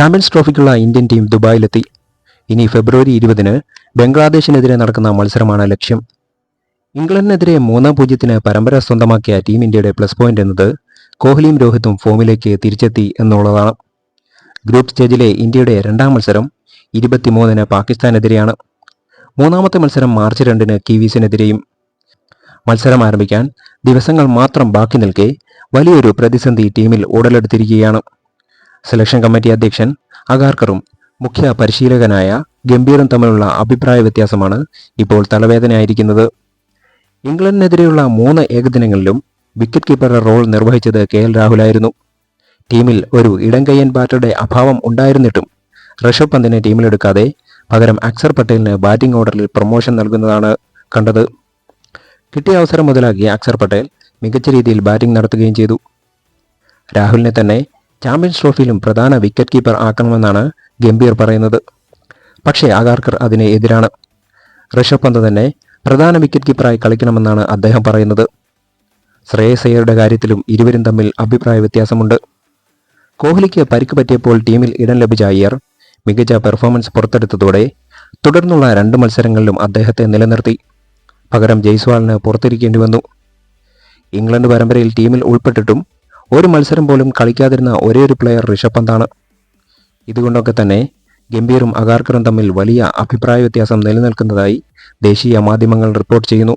Champions ട്രോഫിക്കുള്ള Indian team ദുബായിലെത്തി. ഇനി ഫെബ്രുവരി ഇരുപതിന് ബംഗ്ലാദേശിനെതിരെ നടക്കുന്ന മത്സരമാണ് ലക്ഷ്യം. ഇംഗ്ലണ്ടിനെതിരെ മൂന്നാം പൂജ്യത്തിന് പരമ്പര സ്വന്തമാക്കിയ ടീം ഇന്ത്യയുടെ പ്ലസ് പോയിന്റ് എന്നത് കോഹ്ലിയും രോഹിത്തും ഫോമിലേക്ക് തിരിച്ചെത്തി എന്നുള്ളതാണ്. ഗ്രൂപ്പ് സ്റ്റേജിലെ ഇന്ത്യയുടെ രണ്ടാം മത്സരം ഇരുപത്തിമൂന്നിന് പാകിസ്ഥാനെതിരെയാണ്. മൂന്നാമത്തെ മത്സരം മാർച്ച് രണ്ടിന് കിവീസിനെതിരെയും. മത്സരം ആരംഭിക്കാൻ ദിവസങ്ങൾ മാത്രം ബാക്കി നിൽക്കെ വലിയൊരു പ്രതിസന്ധി ടീമിൽ ഉടലെടുത്തിരിക്കുകയാണ്. സെലക്ഷൻ കമ്മിറ്റി അധ്യക്ഷൻ അഗാർക്കറും മുഖ്യ പരിശീലകനായ ഗംഭീറും തമ്മിലുള്ള അഭിപ്രായ വ്യത്യാസമാണ് ഇപ്പോൾ തലവേദനയായിരിക്കുന്നത്. ഇംഗ്ലണ്ടിനെതിരെയുള്ള മൂന്ന് ഏകദിനങ്ങളിലും വിക്കറ്റ് കീപ്പറുടെ റോൾ നിർവഹിച്ചത് കെ എൽ രാഹുലായിരുന്നു. ടീമിൽ ഒരു ഇടംകയ്യൻ ബാറ്ററുടെ അഭാവം ഉണ്ടായിരുന്നിട്ടും ഋഷഭ് പന്തിനെ ടീമിലെടുക്കാതെ പകരം അക്സർ പട്ടേലിന് ബാറ്റിംഗ് ഓർഡറിൽ പ്രൊമോഷൻ നൽകുന്നതാണ് കണ്ടത്. കിട്ടിയ അവസരം മുതലാക്കിയ അക്സർ പട്ടേൽ മികച്ച രീതിയിൽ ബാറ്റിംഗ് നടത്തുകയും ചെയ്തു. രാഹുലിനെ തന്നെ ചാമ്പ്യൻസ് ട്രോഫിയിലും പ്രധാന വിക്കറ്റ് കീപ്പർ ആക്കണമെന്നാണ് ഗംഭീർ പറയുന്നത്. പക്ഷേ ആഗാർക്കർ അതിനെ എതിരാണ്. ഋഷഭ് പന്ത് തന്നെ പ്രധാന വിക്കറ്റ് കീപ്പറായി കളിക്കണമെന്നാണ് അദ്ദേഹം പറയുന്നത്. ശ്രേയസ് അയ്യരുടെ കാര്യത്തിലും ഇരുവരും തമ്മിൽ അഭിപ്രായ വ്യത്യാസമുണ്ട്. കോഹ്ലിക്ക് പരിക്ക് പറ്റിയപ്പോൾ ടീമിൽ ഇടം ലഭിച്ച അയ്യർ മികച്ച പെർഫോമൻസ് പുറത്തെടുത്തതോടെ തുടർന്നുള്ള രണ്ട് മത്സരങ്ങളിലും അദ്ദേഹത്തെ നിലനിർത്തി. പകരം ജയ്സ്വാളിന് പുറത്തിരിക്കേണ്ടി വന്നു. ഇംഗ്ലണ്ട് പരമ്പരയിൽ ടീമിൽ ഉൾപ്പെട്ടിട്ടും ഒരു മത്സരം പോലും കളിക്കാതിരുന്ന ഒരേ ഒരു പ്ലെയർ ഋഷഭ് പന്താണ്. ഇതുകൊണ്ടൊക്കെ തന്നെ ഗംഭീറും അഗാർക്കറും തമ്മിൽ വലിയ അഭിപ്രായ വ്യത്യാസം നിലനിൽക്കുന്നതായി ദേശീയ മാധ്യമങ്ങൾ റിപ്പോർട്ട് ചെയ്യുന്നു.